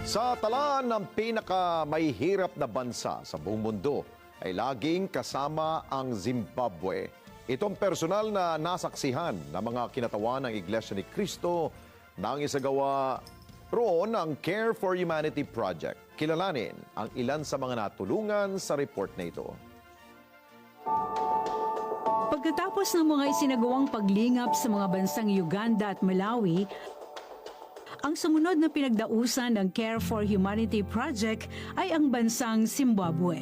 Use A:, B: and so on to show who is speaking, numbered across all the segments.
A: Sa talaan ng pinaka mahihirap na bansa sa buong mundo ay laging kasama ang Zimbabwe. Itong personal na nasaksihan ng mga kinatawan ng Iglesia ni Cristo nang isagawa roon ang Care for Humanity Project. Kilalanin ang ilan sa mga natulungan sa report na ito.
B: Pagkatapos ng mga isinagawang paglingap sa mga bansang Uganda at Malawi, ang sumunod na pinagdausan ng Care for Humanity Project ay ang bansang Zimbabwe.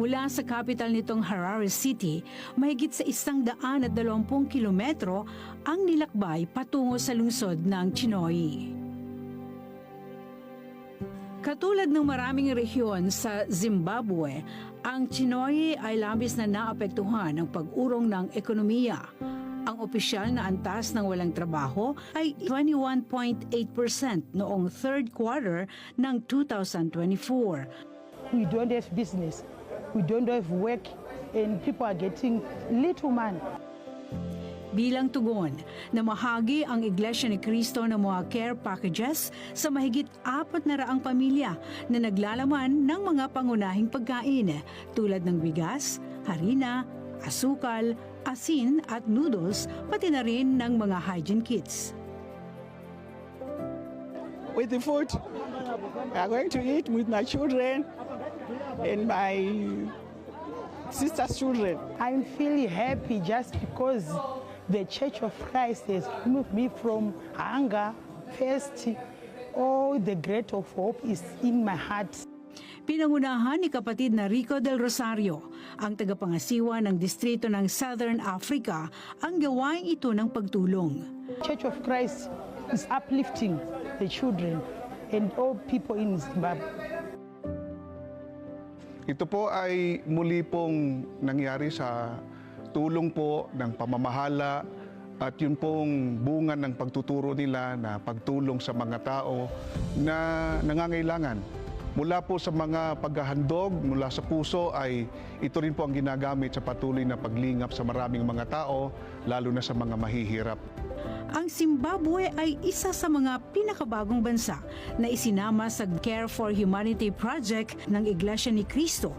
B: Mula sa capital nitong Harare City, mahigit sa isang daan at dalawampung kilometro ang nilakbay patungo sa lungsod ng Chinoy. Katulad ng maraming rehiyon sa Zimbabwe, ang Chinoy ay labis na naapektuhan ng pag-urong ng ekonomiya. Ang opisyal na antas ng walang trabaho ay 21.8% noong third quarter ng 2024.
C: we don't have business, we don't have work, and people are getting little money.
B: Bilang tugon, namahagi ang Iglesia ni Cristo ng mga care packages sa mahigit apat na raang pamilya na naglalaman ng mga pangunahing pagkain tulad ng bigas, harina, asukal, asin at noodles pati na rin ng mga hygiene kits.
D: with the food. We are going to eat with my children and my sister's children.
C: I'm feeling happy just because the Church of Christ has removed me from hunger, thirst. All the great of hope is in my heart.
B: Pinangunahan ni kapatid na Rico del Rosario, ang tagapangasiwa ng distrito ng Southern Africa, ang gawain ito ng pagtulong.
C: Church of Christ is uplifting the children and all people in Zimbabwe.
E: Ito po ay muli pong nangyari sa tulong po ng pamamahala at yun pong bunga ng pagtuturo nila na pagtulong sa mga tao na nangangailangan. Mula po sa mga paghahandog, mula sa puso ay ito rin po ang ginagamit sa patuloy na paglingap sa maraming mga tao, lalo na sa mga mahihirap.
B: Ang Zimbabwe ay isa sa mga pinakabagong bansa na isinama sa Care for Humanity Project ng Iglesia ni Cristo.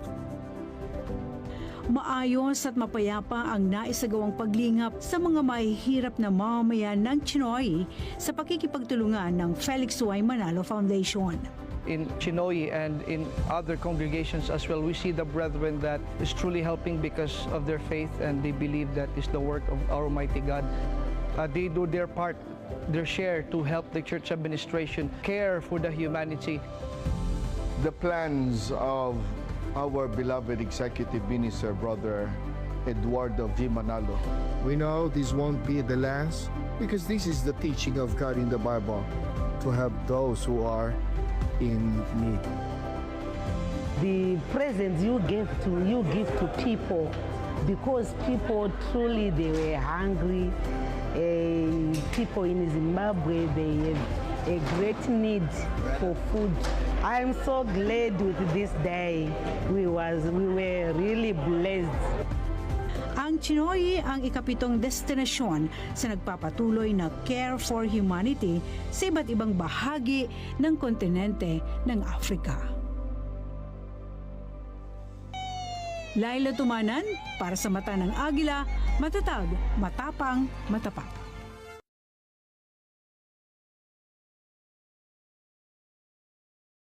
B: Maayos at mapayapa ang naisagawang paglingap sa mga mahihirap na mamamayan ng Chinoy sa pakikipagtulungan ng Felix Y. Manalo Foundation.
F: In Chinoy and in other congregations as well, we see the brethren that is truly helping because of their faith and they believe that is the work of our Almighty God. Uh, they do their part, their share to help the church administration care for the humanity.
G: the plans of our beloved executive minister, Brother Eduardo V. Manalo.
H: We know this won't be the last because this is the teaching of God in the Bible to help those who are in need.
I: the presents you give to you give to people because people truly they were hungry. Uh, people in zimbabwe they have a great need for food. I'm so glad with this day. We was we were really blessed
B: Ang Chinoy ang ikapitong destinasyon sa nagpapatuloy na Care for Humanity sa iba't ibang bahagi ng kontinente ng Africa. Laila Tumanan, para sa mata ng Agila, matatag, matapang, matapat.